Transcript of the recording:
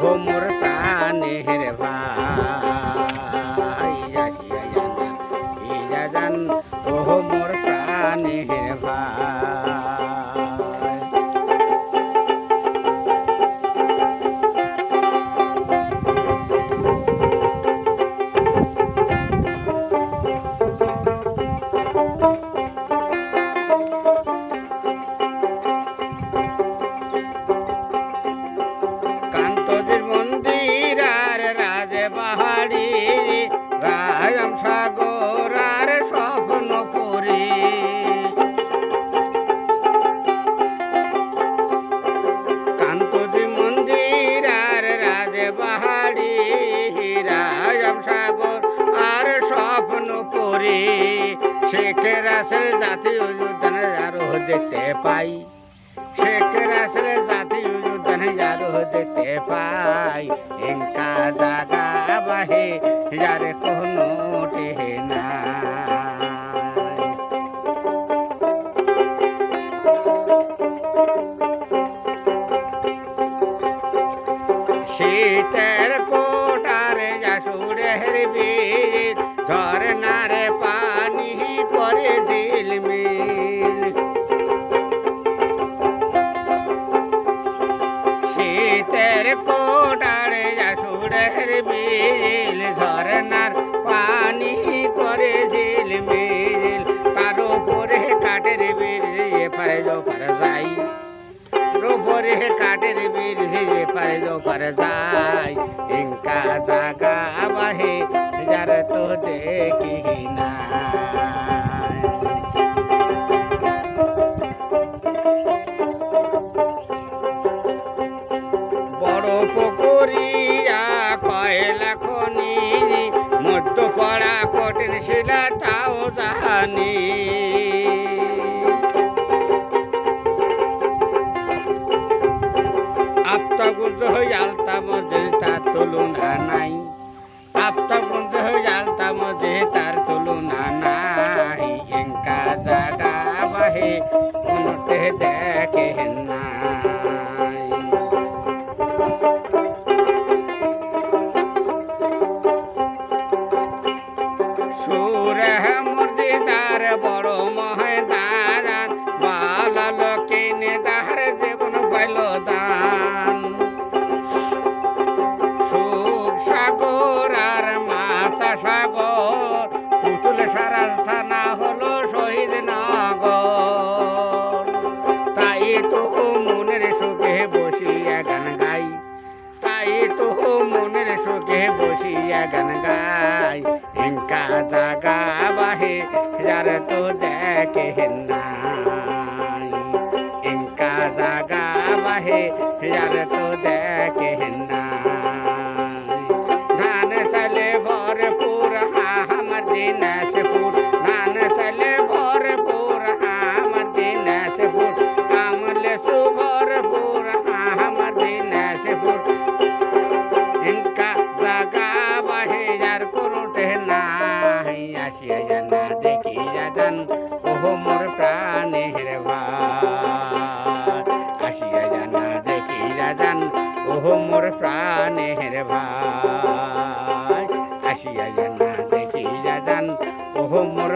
como পাহাড়ি রায়ম রাজে সাগর আর জাতীয় উদ্যানে আরও দেখতে পাই। শেখের আসলে জাতীয় উদ্যানে আরও দেখতে পাই। এঙ্কা জাগা যারে কোনো নাই। শীতের কোটারে জাসুরের বীর ঝরনারে জাসুরের বিল ঝরনার পানি করে ঝিলমিল তার উপরে কাঠের বিল পারে যো পারে যাই উপরে কাঠের বিল পারে যো পারে যাই। ইনকা জাগা তাই তো মনের সুখে বসিয়া গান গাই। ইনকা জাগা বাহে যার তো ওহো মোর প্রাণের ভাই। আসিয়া জানা দেখি জান ওহো মোর